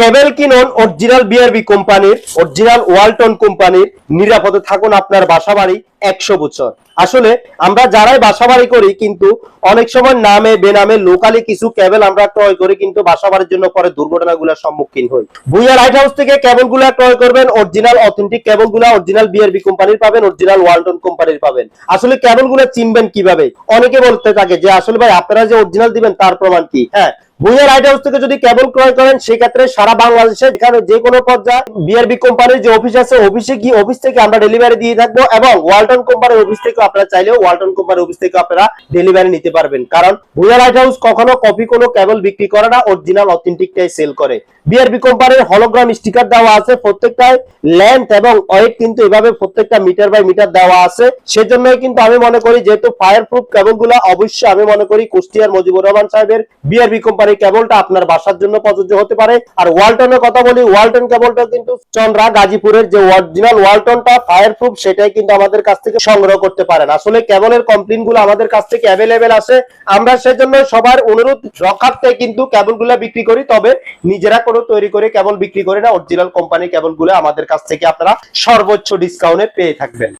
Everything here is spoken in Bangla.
কেবল কিনুন অরিজিনাল বিআরবি কোম্পানির অরিজিনাল ওয়ালটন কোম্পানির নিরাপদে থাকুন আপনার বাসা বাড়ি একশো বছর। আসলে আমরা যারাই বাসা বাড়ি করি কিন্তু অনেক সময় নামে বেনামে লোকালি কিছু কেবল আমরা ক্রয় করি কিন্তু বাসা বাড়ির জন্য পরে দুর্ঘটনাগুলোর সম্মুখীন হই। ভুইয়া লাইট হাউস থেকে কেবলগুলা ক্রয় করবেন অরিজিনাল অথেন্টিক কেবলগুলা অরিজিনাল বিআরবি কোম্পানির পাবেন অরিজিনাল ওয়ালটন কোম্পানির পাবেন। আসলে কেবলগুলা চিনবেন কীভাবে? অনেকে বলতে থাকে যে, আসলে ভাই, আপনারা যে অরিজিনাল দিবেন, তার প্রমাণ কি? হ্যাঁ ভুইয়া লাইট হাউস থেকে যদি কেবল ক্রয় করেন, সেক্ষেত্রে সারা বাংলাদেশে যেখানে যে কোনো পর্যায়ে বিআরবি কোম্পানির যে অফিস আছে অফিসে গিয়ে অফিস থেকে আমরা ডেলিভারি দিয়ে থাকব এবং ওয়ালটন কোম্পানির অফিস থেকে আপনারা চাইলেও ওয়ালটন কোম্পানির অফিস থেকে আপনারা ডেলিভারি নিতে পারবেন। কারণ ভুইয়া লাইট হাউস কখনো কপি কোনো কেবল বিক্রি করে না অরিজিনাল অথেন্টিকটাই সেল করে। বিআরবি কোম্পানির হলোগ্রাম স্টিকার দেওয়া আছে, প্রত্যেকটায় লেন্থ এবং ওয়েট কিন্তু এভাবে প্রত্যেকটা মিটার বাই মিটার দেওয়া আছে। সেজন্যই কিন্তু আমি মনে করি, যেহেতু ফায়ার প্রুফ কেবলগুলা, অবশ্যই আমি মনে করি কুষ্টিয়ার মজিবুর রহমান সাহেবের বিআরবি কোম্পানির কেবলটা আপনার বাসার জন্য প্রযোজ্য হতে পারে। আর ওয়ালটনের কথা বলি, ওয়ালটন কেবলটা কিন্তু চন্দ্রা, গাজীপুরের যে অরিজিনাল ওয়ালটনটা ফায়ার প্রুফ সেটাই কিন্তু আমাদের কাছ থেকে সংগ্রহ করতে পারেন। আসলে কেবলের কমপ্লেনগুলো আমাদের কাছ থেকে অ্যাভেলেবেল আছে। আমরা সেজন্য সবার অনুরোধ, রক্ষার্থে কিন্তু কেবলগুলা বিক্রি করি, তবে নিজেরা কোনো তৈরি করে কেবল বিক্রি করি না অরিজিনাল কোম্পানি কেবলগুলো আমাদের কাছ থেকে আপনারা সর্বোচ্চ ডিসকাউন্টে পেয়ে থাকবেন।